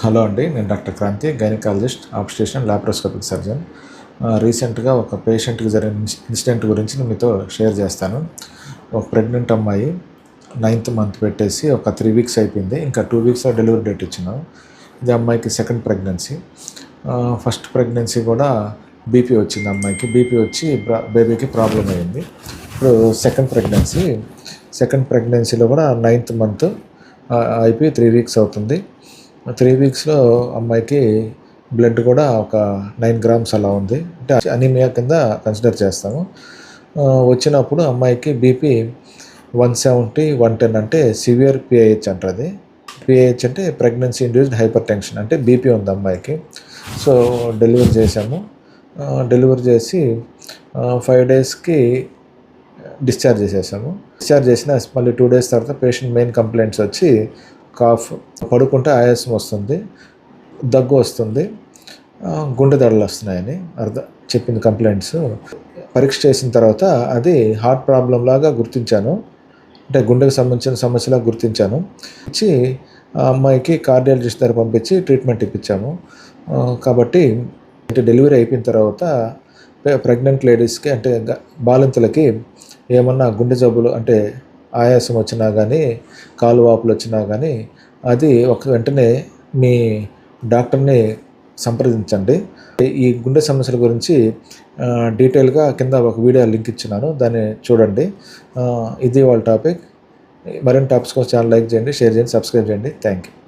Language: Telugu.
హలో అండి నేను doctor Kranthi gynaecologist obstetrician laparoscopic surgeon. రీసెంట్గా ఒక పేషెంట్కి జరిగిన ఇన్సిడెంట్ గురించి మీతో షేర్ చేస్తాను. ఒక ప్రెగ్నెంట్ అమ్మాయి నైన్త్ మంత్ పెట్టేసి ఒక త్రీ వీక్స్ అయిపోయింది. ఇంకా టూ వీక్స్లో డెలివరీ డేట్ ఇచ్చినాం. ఇది అమ్మాయికి సెకండ్ ప్రెగ్నెన్సీ. ఫస్ట్ ప్రెగ్నెన్సీ కూడా బీపీ వచ్చింది అమ్మాయికి. బీపీ వచ్చి బేబీకి ప్రాబ్లం అయింది. ఇప్పుడు సెకండ్ ప్రెగ్నెన్సీ. సెకండ్ ప్రెగ్నెన్సీలో కూడా నైన్త్ మంత్ అయిపోయి త్రీ వీక్స్ అవుతుంది. త్రీ వీక్స్లో అమ్మాయికి బ్లడ్ కూడా ఒక నైన్ గ్రామ్స్ అలా ఉంది. అంటే అనీమియా కింద కన్సిడర్ చేస్తాము. వచ్చినప్పుడు అమ్మాయికి BP one seventy one ten అంటే సివియర్ పిఐహెచ్ అంటుంది పిఐహెచ్ అంటే ప్రెగ్నెన్సీ ఇండ్యూస్డ్ హైపర్ టెన్షన్ అంటే బీపీ ఉంది అమ్మాయికి. సో డెలివరీ చేసాము డెలివరీ చేసి ఫైవ్ డేస్కి డిశ్చార్జ్ చేసేసాము. డిశ్చార్జ్ చేసిన మళ్ళీ టూ డేస్ తర్వాత పేషెంట్ మెయిన్ కంప్లైంట్స్ వచ్చి కాఫ్ పడుకుంటే ఆయాసం వస్తుంది దగ్గు వస్తుంది గుండె దడలు వస్తున్నాయని అర్థం చెప్పింది కంప్లైంట్స్. పరీక్ష చేసిన తర్వాత అది హార్ట్ ప్రాబ్లం లాగా గుర్తించాను. అంటే గుండెకు సంబంధించిన సమస్యలా గుర్తించాను. ఇచ్చి ఆ అమ్మాయికి కార్డియాలజిస్ట్ దగ్గర పంపించి ట్రీట్మెంట్ ఇప్పించాము. కాబట్టి అంటే డెలివరీ అయిపోయిన తర్వాత ప్రెగ్నెంట్ లేడీస్కి అంటే బాలింతలకి ఏమన్నా గుండె జబ్బులు అంటే ఆయాసం వచ్చినా కానీ కాలు వాపులు వచ్చినా కానీ అది ఒక వెంటనే మీ డాక్టర్ని సంప్రదించండి. ఈ గుండె సమస్యల గురించి డీటెయిల్గా కింద ఒక వీడియో లింక్ ఇచ్చినాను దాన్ని చూడండి. ఇది వాళ్ళ టాపిక్. మరిన్ని టాపిక్స్ కోసం ఛానల్ లైక్ చేయండి షేర్ చేయండి సబ్స్క్రైబ్ చేయండి. Thank you.